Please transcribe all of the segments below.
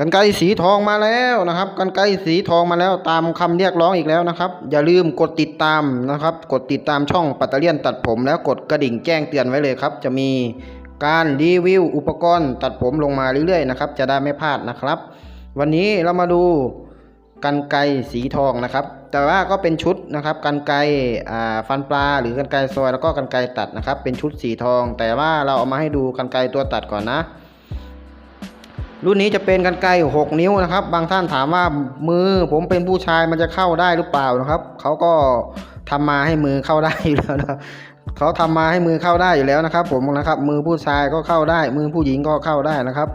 กันไกสีทองมาแล้วนะครับกันไกสีทองมาแล้วตามคำเรียกร้องอีกแล้วนะครับ อย่าลืมกดติดตามนะครับ กดติดตามช่องปัตเตเลียนตัดผมแล้วกดกระดิ่งแจ้งเตือนไว้เลยครับ จะมีการรีวิวอุปกรณ์ตัดผมลงมาเรื่อยๆนะครับ จะได้ไม่พลาดนะครับ วันนี้เรามาดูกันไกสีทองนะครับ แต่ว่าก็เป็นชุดนะครับกันไก่ฟันปลาหรือกันไกซอยแล้วก็กันไกตัดนะครับ เป็นชุดสีทอง แต่ว่าเราเอามาให้ดูกันไกตัวตัดก่อนนะ รุ่นนี้จะเป็นกันไกร6นิ้วนะครับ บางท่านถามว่ามือผมเป็นผู้ชายมันจะเข้าได้หรือเปล่านะครับเขาก็ทำมาให้มือเข้าได้อยู่แล้วนะครับเขาทำมาให้มือเข้าได้อยู่แล้วนะครับ ผมนะครับ มือผู้ชายก็เข้าได้ มือผู้หญิงก็เข้าได้นะครับ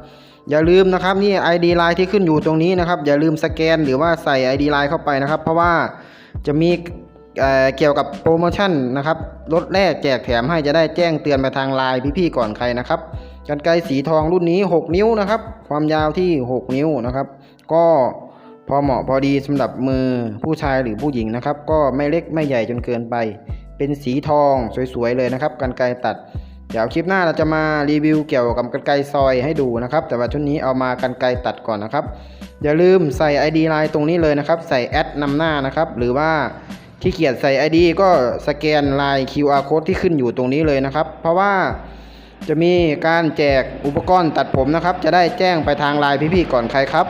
อย่าลืมนะครับนี่ ID ไลน์ที่ขึ้นอยู่ตรงนี้นะครับ อย่าลืมสแกนหรือว่าใส่ ID ไลน์เข้าไปนะครับ เพราะว่าจะมี เกี่ยวกับโปรโมชั่นนะครับลดแรกแจกแถมให้จะได้แจ้งเตือนไปทางไลน์พี่ๆก่อนใครนะครับกันไกรสีทองรุ่นนี้ 6 นิ้วนะครับ ความยาวที่ 6 นิ้วนะครับ ก็พอเหมาะพอดีสำหรับมือผู้ชายหรือผู้หญิงนะครับ ก็ไม่เล็กไม่ใหญ่จนเกินไป เป็นสีทองสวยๆเลยนะครับกันไกรตัด เดี๋ยวคลิปหน้าเราจะมารีวิวเกี่ยวกับกันไกรซอยให้ดูนะครับ แต่ว่าชุดนี้เอามากันไกรตัดก่อนนะครับ อย่าลืมใส่ ID ไลน์ตรงนี้เลยนะครับ ใส่แอดนำหน้านะครับ หรือว่า ที่เกียจใส่ ID ก็สแกนลาย QR code ที่ขึ้นอยู่ตรงนี้เลยนะครับ เพราะว่าจะมีการแจกอุปกรณ์ตัดผมนะครับ จะได้แจ้งไปทางไลน์พี่ๆก่อนใครครับ